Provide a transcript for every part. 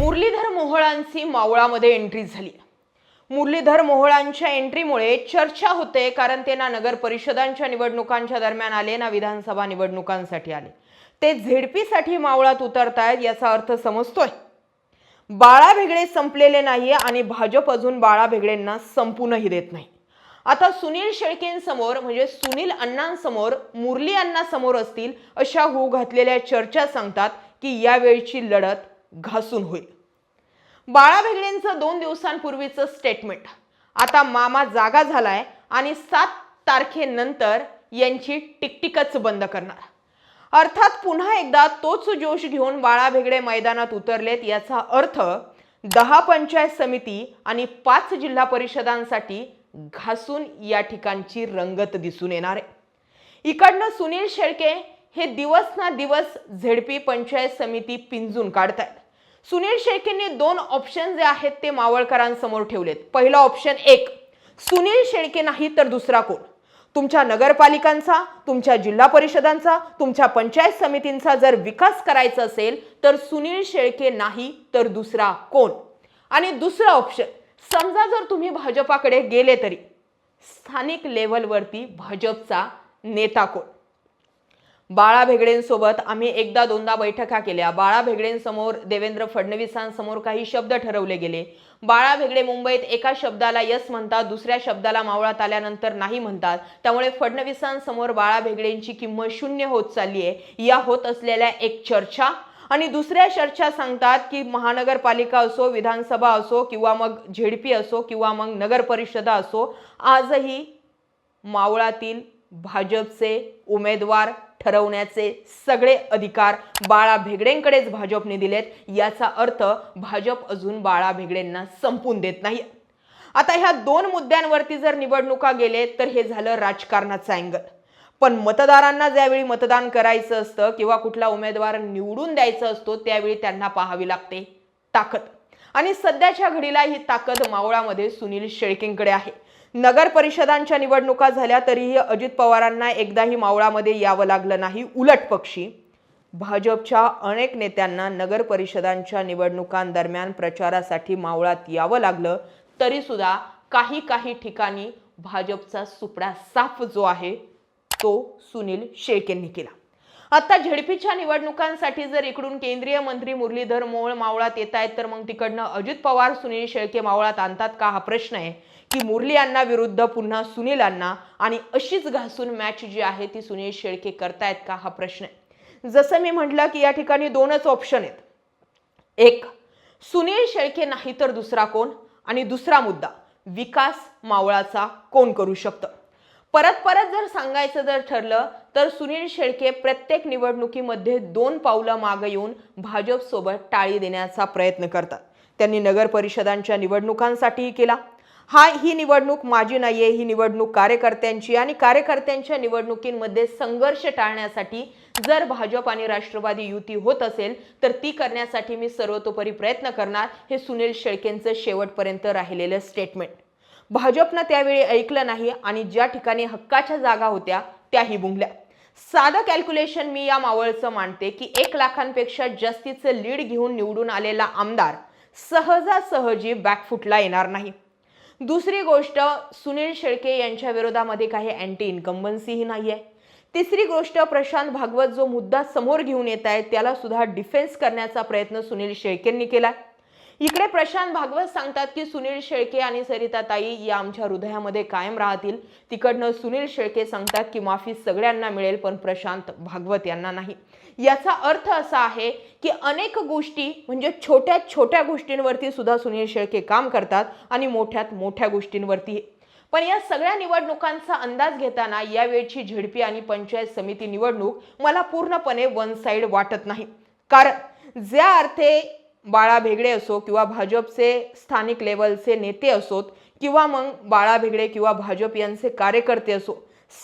Muralidhar मोहोळांची मावळामध्ये entry झाली. मुरलीधर मोहोळांच्या एंट्रीमुळे चर्चा होते कारण ते ना नगर परिषदांच्या निवडणुकांच्या दरम्यान आले ना विधानसभा निवडणुकांसाठी आले. ते झेडपीसाठी मावळात उतरतायत याचा अर्थ समजतोय. बाळा भेगडे संपलेले नाहीये आणि भाजप अजून बाळा भेगडेंना संपूनही देत नाही. आता सुनील शेळकेंसमोर म्हणजे सुनील अण्णांसमोर मुरली अण्णा समोर असतील अशा होऊ घातलेल्या चर्चा सांगतात की यावेळची लढत घासून होईल. बाळा भेगडेंचं दोन दिवसांपूर्वीचं स्टेटमेंट आता मामा जागा झालाय आणि सात तारखेनंतर यांची टिकटिकच बंद करणार. अर्थात पुन्हा एकदा तोच जोश घेऊन बाळा भेगडे मैदानात उतरलेत याचा अर्थ दहा पंचायत समिती आणि पाच जिल्हा परिषदांसाठी घासून या ठिकाणची रंगत दिसून येणार आहे. इकडनं सुनील शेळके हे दिवस ना दिवस झेडपी पंचायत समिती पिंजून काढतायत. सुनील शेळकेंनी दोन ऑप्शन जे आहेत ते मावळकरांसमोर ठेवलेत. पहिला ऑप्शन एक सुनील शेळके नाही तर दुसरा कोण? तुमच्या नगरपालिकांचा तुमच्या जिल्हा परिषदांचा तुमच्या पंचायत समितींचा जर विकास करायचा असेल तर सुनील शेळके नाही तर दुसरा कोण? आणि दुसरं ऑप्शन समजा जर तुम्ही भाजपाकडे गेले तरी स्थानिक लेवलवरती भाजपचा नेता कोण? बाळा भेगडेंसोबत आम्ही एकदा दोनदा बैठका केल्या. बाळा भेगडेंसमोर देवेंद्र फडणवीसांसमोर काही शब्द ठरवले गेले. बाळा भेगडे मुंबईत एका शब्दाला यस म्हणतात दुसऱ्या शब्दाला मावळात आल्यानंतर नाही म्हणतात. त्यामुळे फडणवीसांसमोर बाळा भेगडेंची किंमत शून्य होत चालली आहे. या होत असलेल्या एक चर्चा आणि दुसऱ्या चर्चा सांगतात की महानगरपालिका असो विधानसभा असो किंवा मग झेडपी असो किंवा मग नगर परिषदा असो आजही मावळातील भाजपचे उमेदवार ठरवण्याचे सगळे अधिकार बाळा भेगडेंकडेच भाजपने दिलेत. याचा अर्थ भाजप अजून बाळा भेगडेंना संपून देत नाही. आता ह्या दोन मुद्द्यांवरती जर निवडणुका गेले तर हे झालं राजकारणाचं अँगल. पण मतदारांना ज्यावेळी मतदान करायचं असतं किंवा कुठला उमेदवार निवडून द्यायचा असतो त्यावेळी त्यांना पाहावी लागते ताकद. आणि सध्याच्या घडीला ही ताकद मावळामध्ये सुनील शेळकेंकडे आहे. नगर परिषदांच्या निवडणुका झाल्या तरीही अजित पवारांना एकदाही मावळामध्ये यावं लागलं नाही. उलट पक्षी. भाजपच्या अनेक नेत्यांना नगर परिषदांच्या निवडणुकांदरम्यान प्रचारासाठी मावळात यावं लागलं. तरीसुद्धा काही काही ठिकाणी भाजपचा सुपडा साफ जो आहे तो सुनील शेळकेंनी केला. आता झेडपीच्या निवडणुकांसाठी जर इकडून केंद्रीय मंत्री मुरलीधर मोहोळ मावळात येत आहेत तर मग तिकडनं अजित पवार सुनील शेळके मावळात आणतात का? हा प्रश्न आहे की मुरली यांना विरुद्ध पुन्हा सुनील यांना आणि अशीच घासून मॅच जी आहे ती सुनील शेळके करतायत का? हा प्रश्न आहे. जसं मी म्हटलं की या ठिकाणी दोनच ऑप्शन आहेत. एक सुनील शेळके नाही तर दुसरा कोण? आणि दुसरा मुद्दा विकास मावळाचा कोण करू शकतं? परत परत जर सांगायचं जर ठरलं तर सुनील शेळके प्रत्येक निवडणुकीमध्ये दोन पावलं मागं येऊन भाजपसोबत टाळी देण्याचा प्रयत्न करतात. त्यांनी नगर परिषदांच्या निवडणुकांसाठीही केला. हा ही निवडणूक माझी नाही आहे ही निवडणूक कार्यकर्त्यांची आणि कार्यकर्त्यांच्या निवडणुकींमध्ये संघर्ष टाळण्यासाठी जर भाजप आणि राष्ट्रवादी युती होत असेल तर ती करण्यासाठी मी सर्वतोपरी प्रयत्न करणार हे सुनील शेळकेंचं शेवटपर्यंत राहिलेलं स्टेटमेंट भाजपनं त्यावेळी ऐकलं नाही आणि ज्या ठिकाणी हक्काच्या जागा होत्या त्याही बुंगल्या साधं कॅल्क्युलेशन मी या मावळचं मानते की एक लाखांपेक्षा जास्तीचं लीड घेऊन निवडून आलेला आमदार सहजासहजी बॅकफुटला येणार नाही. दुसरी गोष्ट सुनील शेळके यांच्या विरोधामध्ये काही अँटी इन्कम्बन्सीही नाही आहे तिसरी गोष्ट प्रशांत भागवत जो मुद्दा समोर घेऊन येत आहे त्याला सुद्धा डिफेन्स करण्याचा प्रयत्न सुनील शेळकेंनी केला इकडे प्रशांत भागवत सांगतात की सुनील शेळके आणि सरिता ताई या आमच्या हृदयामध्ये कायम राहतील. तिकडनं सुनील शेळके सांगतात की माफी सगळ्यांना मिळेल पण प्रशांत भागवत यांना नाही. याचा अर्थ असा आहे की अनेक गोष्टी म्हणजे छोट्या छोट्या गोष्टींवरती सुद्धा सुनील शेळके काम करतात आणि मोठ्यात मोठ्या गोष्टींवरती. पण या सगळ्या निवडणुकांचा अंदाज घेताना यावेळची झेडपी आणि पंचायत समिती निवडणूक मला पूर्णपणे वन साईड वाटत नाही. कारण ज्या अर्थे बाळा भेगडे असो किंवा भाजपचे स्थानिक लेवलचे नेते असोत किंवा मग बाळा भेगडे किंवा भाजप यांचे कार्यकर्ते असो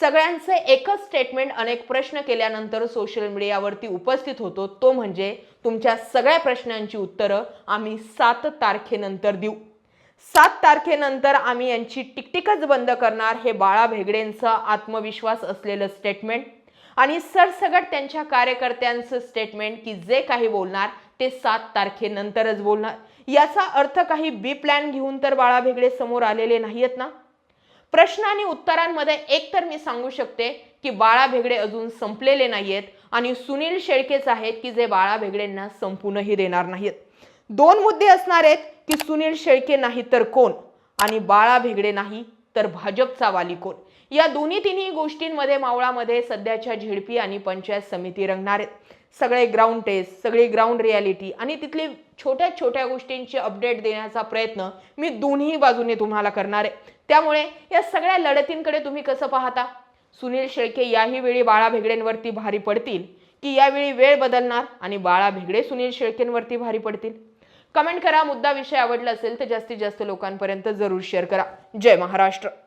सगळ्यांचे एकच स्टेटमेंट अनेक प्रश्न केल्यानंतर सोशल मीडियावरती उपस्थित होतो. तो म्हणजे तुमच्या सगळ्या प्रश्नांची उत्तरं आम्ही सात तारखेनंतर देऊ. सात तारखेनंतर आम्ही यांची टिकटिकच बंद करणार हे बाळा भेगडेंचं आत्मविश्वास असलेलं स्टेटमेंट आणि सरसगट त्यांच्या कार्यकर्त्यांचं स्टेटमेंट की जे काही बोलणार ते सात तारखेनंतरच बोलणार. याचा अर्थ काही बी प्लॅन घेऊन तर बाळा भेगडे समोर आलेले नाहीयेत ना? प्रश्न आणि उत्तरांमध्ये एक तर मी सांगू शकते की बाळा भेगडे अजून संपलेले नाहीयेत आणि सुनील शेळकेच आहेत की जे बाळा भेगडेंना संपूनही देणार नाहीत दोन मुद्दे असणार आहेत की सुनील शेळके नाही तर कोण? आणि बाळा भेगडे नाही तर भाजपचा वाली कोण? या दोन्ही तिन्ही गोष्टींमध्ये मावळामध्ये सध्याच्या झेडपी आणि पंचायत समिती रंगणार आहेत. सगळे ग्राउंड टेस्ट सगळी ग्राउंड रियालिटी आणि तिथली छोट्या छोट्या गोष्टींची अपडेट देण्याचा प्रयत्न मी दोन्ही बाजूने तुम्हाला करणार आहे. त्यामुळे या सगळ्या लढतींकडे तुम्ही कसं पाहता? सुनील शेळके याही वेळी बाळा भेगडेंवरती भारी पडतील की यावेळी वेळ बदलणार आणि बाळा भेगडे सुनील शेळकेंवरती भारी पडतील? कमेंट करा मुद्दा विषय आवडला असेल तर जास्तीत जास्त लोकांपर्यंत जरूर शेअर करा. जय महाराष्ट्र.